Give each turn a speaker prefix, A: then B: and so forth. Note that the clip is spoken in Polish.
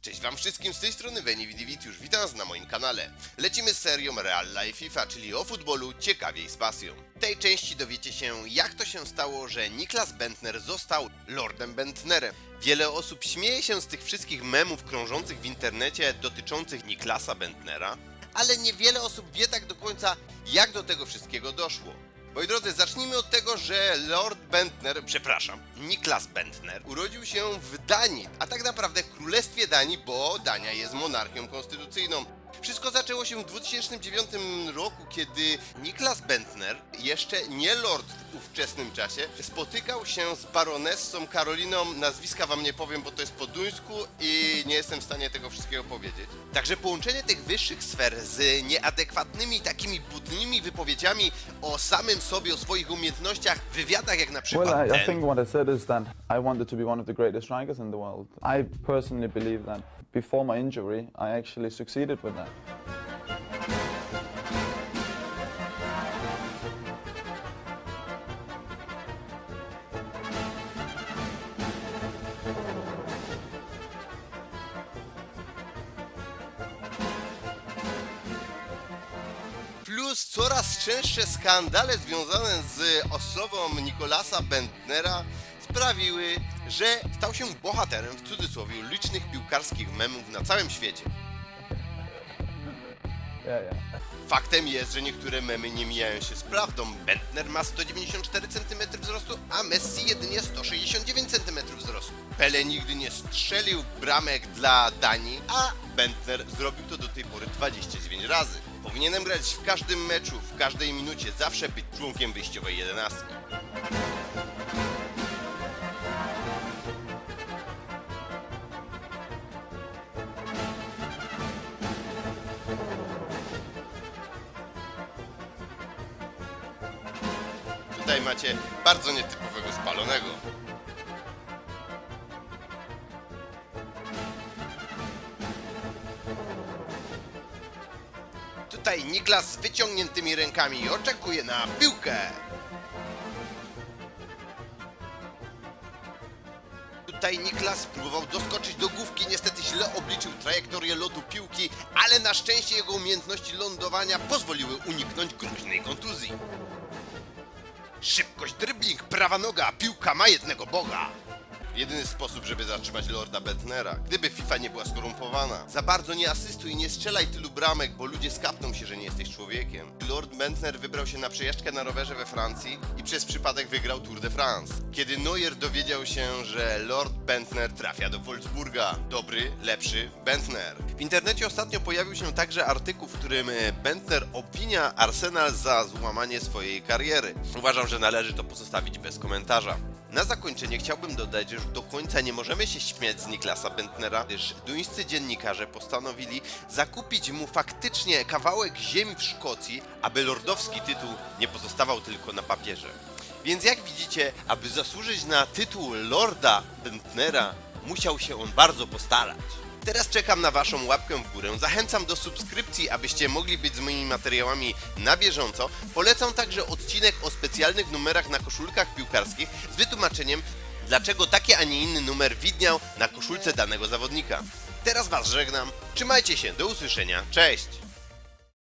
A: Cześć wam wszystkim, z tej strony Veni Vidi Vitiusz, witam was na moim kanale. Lecimy z serią Real Life FIFA, czyli o futbolu ciekawiej z pasją. W tej części dowiecie się, jak to się stało, że Niklas Bentner został Lordem Bentnerem. Wiele osób śmieje się z tych wszystkich memów krążących w internecie dotyczących Niklasa Bentnera, ale niewiele osób wie tak do końca, jak do tego wszystkiego doszło. Moi drodzy, zacznijmy od tego, że Lord Bentner, przepraszam, Niklas Bentner urodził się w Danii, a tak naprawdę Królestwie Danii, bo Dania jest monarchią konstytucyjną. Wszystko zaczęło się w 2009 roku, kiedy Niklas Bentner, jeszcze nie lord w ówczesnym czasie, spotykał się z baronessą Karoliną, nazwiska wam nie powiem, bo to jest po duńsku i nie jestem w stanie tego wszystkiego powiedzieć. Także połączenie tych wyższych sfer z nieadekwatnymi, takimi butnymi wypowiedziami o samym sobie, o swoich umiejętnościach, wywiadach jak na przykład
B: Well, I, I
A: ten,
B: think what I said is that I wanted to be one of the greatest strikers in the world. I personally believe that before my injury, I actually succeeded with that.
A: Plus coraz częstsze skandale związane z osobą Nikolasa Bentnera sprawiły, że stał się bohaterem w cudzysłowie licznych piłkarskich memów na całym świecie.
B: Yeah, yeah.
A: Faktem jest, że niektóre memy nie mijają się z prawdą. Bentner ma 194 cm wzrostu, a Messi jedynie 169 cm wzrostu. Pele nigdy nie strzelił bramek dla Danii, a Bentner zrobił to do tej pory 29 razy. Powinienem grać w każdym meczu, w każdej minucie, zawsze być członkiem wyjściowej jedenastki. Tutaj macie bardzo nietypowego spalonego. Tutaj Niklas z wyciągniętymi rękami oczekuje na piłkę. Tutaj Niklas próbował doskoczyć do główki, niestety źle obliczył trajektorię lotu piłki, ale na szczęście jego umiejętności lądowania pozwoliły uniknąć groźnej kontuzji. Szybkość, dribbling, prawa noga, piłka ma jednego boga. Jedyny sposób, żeby zatrzymać Lorda Bentnera, gdyby FIFA nie była skorumpowana. Za bardzo nie asystuj i nie strzelaj tylu bramek, bo ludzie skapną się, że nie jesteś człowiekiem. Lord Bentner wybrał się na przejażdżkę na rowerze we Francji i przez przypadek wygrał Tour de France. Kiedy Neuer dowiedział się, że Lord Bentner trafia do Wolfsburga, dobry, lepszy Bentner. W internecie ostatnio pojawił się także artykuł, w którym e, Bentner obwinia Arsenal za złamanie swojej kariery. Uważam, że należy to pozostawić bez komentarza. Na zakończenie chciałbym dodać, że już do końca nie możemy się śmiać z Niklasa Bentnera, gdyż duńscy dziennikarze postanowili zakupić mu faktycznie kawałek ziemi w Szkocji, aby lordowski tytuł nie pozostawał tylko na papierze. Więc jak widzicie, aby zasłużyć na tytuł Lorda Bentnera, musiał się on bardzo postarać. Teraz czekam na Waszą łapkę w górę. Zachęcam do subskrypcji, abyście mogli być z moimi materiałami na bieżąco. Polecam także odcinek o specjalnych numerach na koszulkach piłkarskich z wytłumaczeniem, dlaczego taki, a nie inny numer widniał na koszulce danego zawodnika. Teraz Was żegnam. Trzymajcie się, do usłyszenia. Cześć!